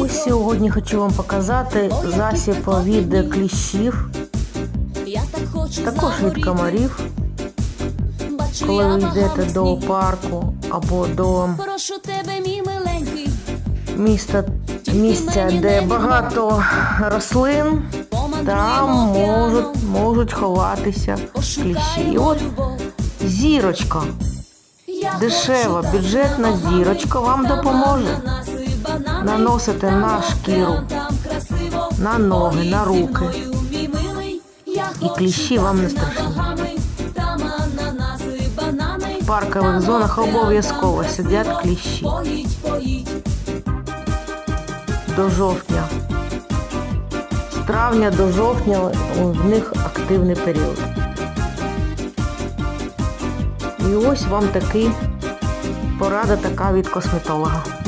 Ось сьогодні хочу вам показати засіб від кліщів, також від комарів. Коли ви йдете до парку або до міста, місця, де багато рослин, там можуть, можуть ховатися кліщі. І от зірочка, дешева, бюджетна зірочка вам допоможе. Наносите на шкіру, на ноги, на руки. І кліщі вам не страшні. В паркових зонах обов'язково сидять кліщі. До жовтня. З травня до жовтня в них активний період. І ось вам такий порада така від косметолога.